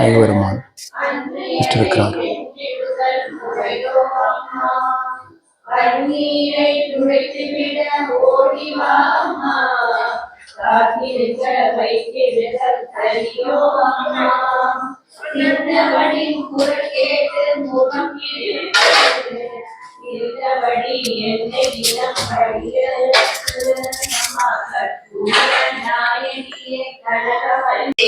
ஐவருமான் பெற்றிருக்கிறார் கண்ணீரை துடைத்துவிட ஓடி வாமா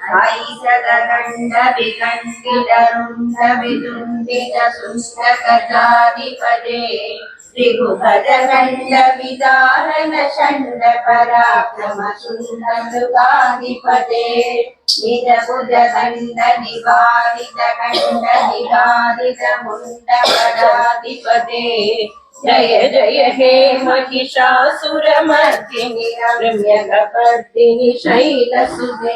ஐசதகண்ட விகண்டிடருண்ட விதுண்டிட சுஷ்டகஜாதிபதே ரிகுபதகண்ட விதாரண சண்ட பராக்கிரம சுந்தருகாதிபதே நிதபுஜகண்ட நிவாரித கண்ட நிகாரித முண்ட பராதிபதே जय जय हे महिषासुरमर्दिनि रम्यकपर्दिनि शैलसुधे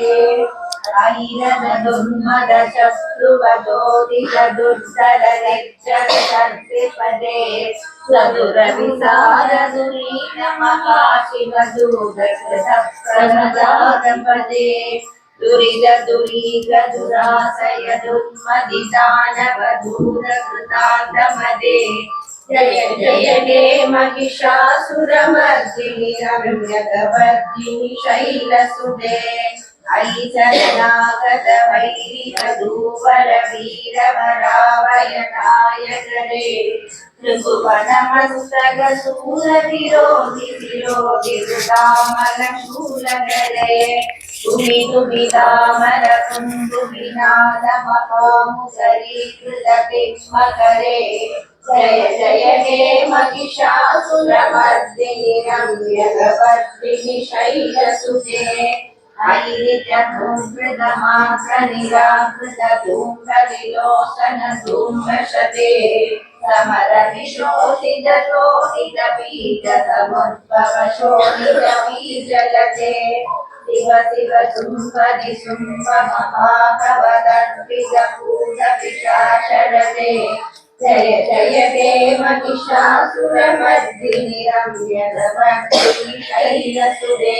ऐरदुर्मदशत्रुवदोदितदुर्धररिक्षरसर्पिपदे सदुरविसारदुरीनमकाशिवदूरसप्रमदादपदे दुरिदुरीगदुरासयदुन्मदिदानवधूरकृतान्तमदे दुर्धर रक्षर सर्पिपदे सदुर विसार दुरीन महाशिव दूरकृतप्रमदारपदे दुरिद दुरीग दुरासय दुर्मदिदानव दूरकृतान्तमदे जय जय हे महिषासुरमर्दिनि रम्यकवर्दिनि शैलसुते ऐचरनागत वैरिकदूवर वीरवरावय नायकरे त्रिभुवनमस्तक शूलविरोधि विरोधि सुमितुबिनामरकुम्बुबिनादमकोमुदरीकृतभीष्मकरे जय जय हे महिषासुरमर्दिनि रम्यगवर्दिनि शैलसुते निराकृतधूम्रविलोचन समर विशोषित शोषित बीज समुद्भव शोषित बीजलते शिव शिव शुम्भदि शुम्भ महाभवदर्पित पूज पिशाचरते जय जय देव महिषासुरमर्दिनि रम्य शैलसुरे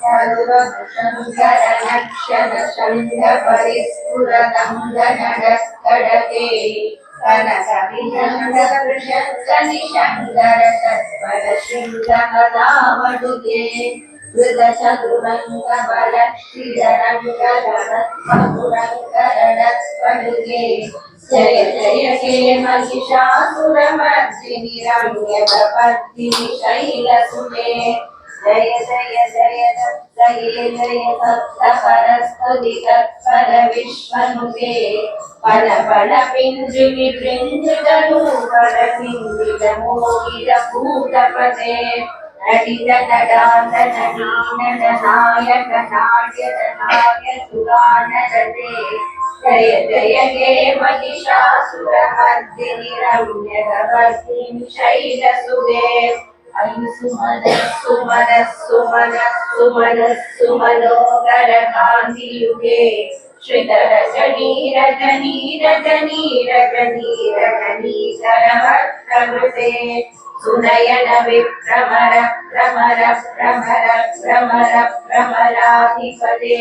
सर्वभूषङ्करनक्षरशङ्खपरिस्फुरदङ्गनडस्कडके దశ దూరంగా బల శ్రీధరంగా గణ మధురంగా రణ పడుగే జయ జయ జయ మహిషాసుర మర్దిని రమ్య ప్రపత్తిని శైల సుమే జయ జయ జయ జయ జయ సప్త పరస్తుతి తత్పర విశ్వనుగే పల పల పింజుని బృంజుగను పర పింజుల మోగిర భూతపదే सुरी रसुगे ऐ सुह सुमन सुहन सुमन श्रीधरजनी रजनी रजनी रजनी रजनी सरवत्प्रभृते सुनयन विभ्रमर प्रमर प्रमर प्रमर प्रमराधिपते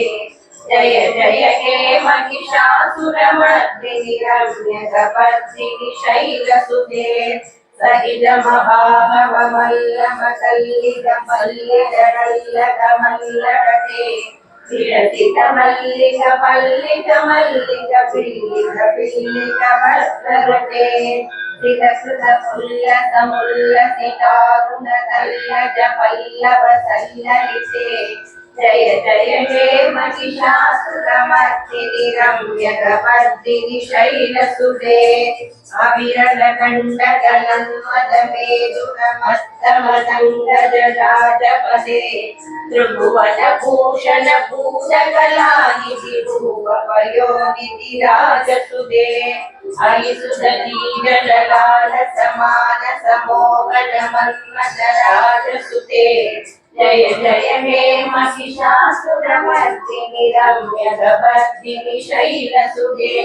जय जय हे महिषासुरमर्दिनि रम्यगपत्सिनि शैलसुते सहितमभाभवमल्लमकल्लिकमल्लडल्लकमल्लडते చిరచిత మల్లిక పల్లిక మల్లిక పిల్లిక పిల్లిక భస్కరటే శ్రీకృత పుల్ల సముల్ల సిటారుణ తల్లజ పల్లవ సల్లరితే జయ జయ జయ మహిషాసురమర్దిని రమ్యకవర్దిని శైలసుదే అవిరల గండగలన్మదమేజుకమస్తమదంగజరాజపదే త్రిభువన భూషణ భూషకలానిధి భూవయోనిధి రాజసుదే అయుసుధీరలాల సమాన సమోగణ రాజసుతే जय जय हे महिषासुरमर्दिनि रम्यगभर्दिनि शैलसुधे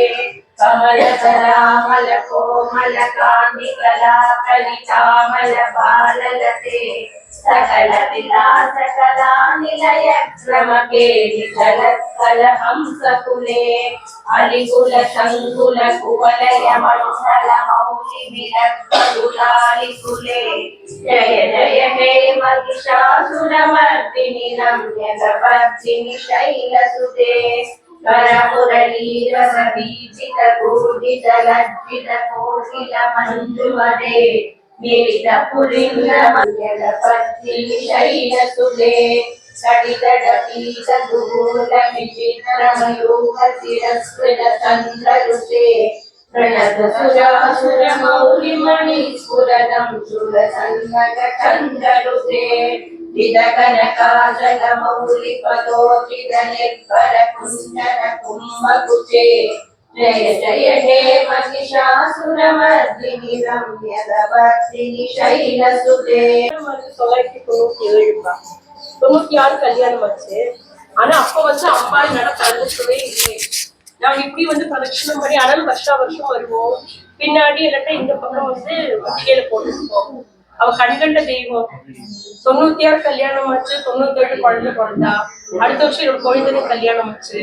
कमलकरामलकोमलकान्निकलाकलितामलपाललते सकलविलासकलानिलयक्रमकेलिकलत्कलहंसकुले अलिकुलशङ्कुलकुवलयमण्डलमौलिविलत्कुलालिकुले जय जय हे महिषासुरमर्दिनि रम्यकपर्दिनि शैलसुते करमुरलीरस बीजित कूजित लज्जित कोकिल मञ्जुमदे मिलित पुलिङ्ग मङ्गल पत्नि शैलसुदे कटितडपीत गुगूल विचित्र मयूख शिरस्कृत चन्द्ररुचे प्रणत सुरासुर मौलिमणि स्फुरदं सुरसन्नग चन्द्ररुचे विदकनकाजल मौलिपदोचित निर्भर कुञ्जन कुम्भकुचे जय जय हे महिषासुरमर्दिनि रम्यकवर्दिनि शैलसुते வந்து தொள்ளாயிரத்தி தொண்ணூத்தி ஏழுப்பா தொண்ணூத்தி ஆறு கல்யாணம் ஆச்சு ஆனா அப்ப வந்து அம்பாள் நட கலந்துக்கவே இல்லை நாங்க இப்படி வந்து பிரதட்சணம் பண்ணி ஆனால் வருஷா வருஷம் வருவோம் பின்னாடி இல்லாட்டா இந்த பக்கம் வந்து ஒட்டிகையில போட்டுருப்போம் அவ கண்கண்ட தெய்வம். தொண்ணூத்தி ஆறு கல்யாணம் ஆச்சு தொண்ணூத்தி ஏழு குழந்தை பிறந்தா. அடுத்த வருஷம் என்னோட குழந்தைக்கு கல்யாணம் ஆச்சு.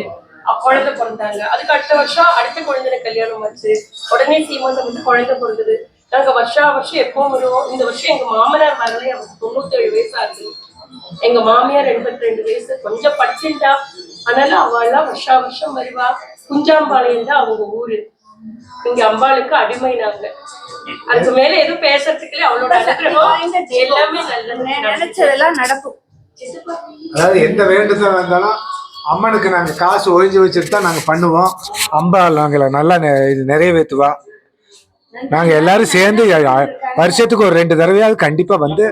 குழந்தை பிறந்தாங்க. அதுக்கு அடுத்த வருஷம் அடுத்த குழந்தை கல்யாணம் ஆச்சு. உடனே சீமந்தம் வந்து குழந்தை பிறந்தது. நாங்க வருஷா வருஷம் எப்பவும் வருவோம். இந்த வருஷம் எங்க மாமனார் வரல அவருக்கு தொண்ணூத்தி ஏழு வயசு ஆகுது. எங்க மாமியார் எண்பத்தி ரெண்டு வயசு. கொஞ்சம் படிச்சுட்டா அதனால எல்லாம் வருஷா வருஷம் வருவா. குஞ்சாம்பாளையம் தான் அவங்க ஊரு. இங்க அம்பாளுக்கு அடிமை நாங்க அதுக்கு மேல எதுவும் பேசுறதுக்கு இல்ல அவளோட அனுகிரகம் எல்லாமே நல்லது. நினைச்சதெல்லாம் நடக்கும். அதாவது எந்த வேண்டுதல் வந்தாலும் அம்மனுக்கு நாங்கள் காசு ஒழிஞ்சு வச்சுட்டு தான் நாங்கள் பண்ணுவோம். அம்பாள் நாங்களை நல்லா நெ- இது நிறைவேற்றுவா. நாங்கள் எல்லாரும் சேர்ந்து வருஷத்துக்கு ஒரு ரெண்டு தடவையாவது கண்டிப்பாக வந்து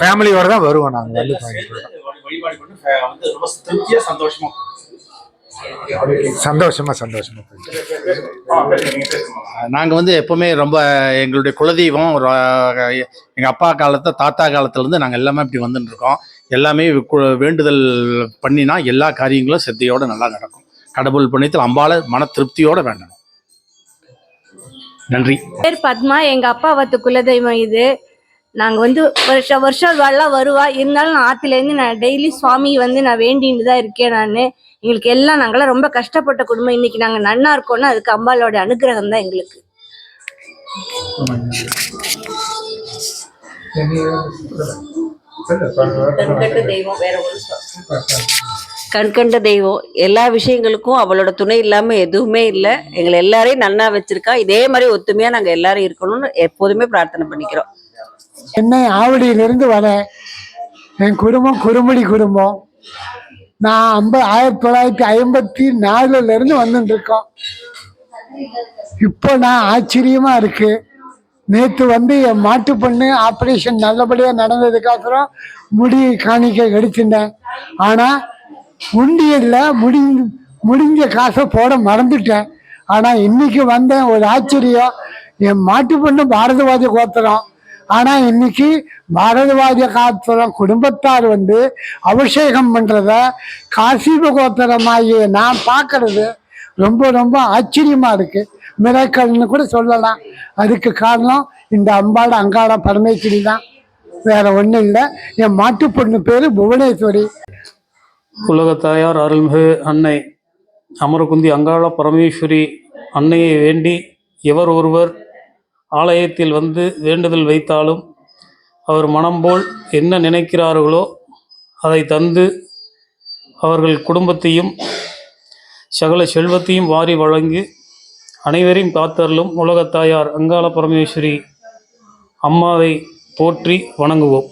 ஃபேமிலியோட தான் வருவோம் நாங்கள் வந்து சந்தோஷமா சந்தோஷமா. நாங்கள் வந்து எப்போவுமே ரொம்ப எங்களுடைய குலதெய்வம் எங்கள் அப்பா காலத்து தாத்தா காலத்துலேருந்து நாங்கள் எல்லாமே இப்படி வந்துட்டு இருக்கோம். எல்லாமே கு- வேண்டுதல் பண்ணினா எல்லா காரியங்களும் சித்தையோட நல்லா நடக்கும். கடவுள் புண்ணியத்தில் அம்பால மன திருப்தியோட வேண்டணும். நன்றி. பேர் பத்மா எங்க அப்பா வத்து குலதெய்வம் இது. நாங்க வந்து வருஷம் வருஷம் எல்லாம் வருவா. இருந்தாலும் நான் ஆத்துல இருந்து நான் டெய்லி சுவாமி வந்து நான் வேண்டிட்டு தான் இருக்கேன் நான். எங்களுக்கு எல்லாம் நாங்களாம் ரொம்ப கஷ்டப்பட்ட குடும்பம். இன்னைக்கு நாங்க நன்னா இருக்கோம்னா அதுக்கு அம்பாளோட அனுகிரகம் தான் எங்களுக்கு. கண்கண்ட தெய்வம். எல்லா விஷயங்களுக்கும் அவளோட துணை இல்லாம எதுவுமே இல்லை. எங்களை எல்லாரையும் நன்னா வச்சிருக்கா. இதே மாதிரி ஒத்துமையா நாங்க எல்லாரும் இருக்கணும்னு எப்போதுமே பிரார்த்தனை பண்ணிக்கிறோம். சென்னை ஆவடியிலிருந்து வரேன் என் குடும்பம் குறுமுடி குடும்பம். நான் ஐம்ப ஆயிரத்தி தொள்ளாயிரத்தி ஐம்பத்தி நாலுல இருந்து இப்போ நான் ஆச்சரியமா இருக்கு. நேற்று வந்து என் மாட்டு பொண்ணு ஆப்ரேஷன் நல்லபடியாக நடந்ததுக்கப்புறம் முடி காணிக்க எடுத்துட்டேன். ஆனால் உண்டியலில் முடி முடிஞ்ச காசை போட மறந்துட்டேன். ஆனால் இன்னைக்கு வந்தேன் ஒரு ஆச்சரியம் என் மாட்டு பொண்ணு பாரதவாஜ கோத்திரம். ஆனால் இன்னைக்கு பாரதவாதிய கோத்திரம் குடும்பத்தார் வந்து அபிஷேகம் பண்ணுறத காசிப கோத்திரமாகிய நான் பார்க்கறது ரொம்ப ரொம்ப ஆச்சரியமா இருக்கு. மிராக்கல்னு கூட சொல்லலாம். அதுக்கு காரணம் இந்த அம்பாள் அங்காள பரமேஸ்வரி தான். வேற ஒன்றும் இல்லை. என் மாட்டு பொண்ணு பேரு புவனேஸ்வரி. உலகத்தாயார் அருள்மிகு அன்னை அமரகுந்தி அங்காள பரமேஸ்வரி அன்னையை வேண்டி எவர் ஒருவர் ஆலயத்தில் வந்து வேண்டுதல் வைத்தாலும் அவர் மனம் போல் என்ன நினைக்கிறார்களோ அதை தந்து அவர்கள் குடும்பத்தையும் சகல செல்வத்தையும் வாரி வழங்கி அனைவரையும் காத்தருளும் உலகத்தாயார் அங்காள பரமேஸ்வரி அம்மாவை போற்றி வணங்குவோம்.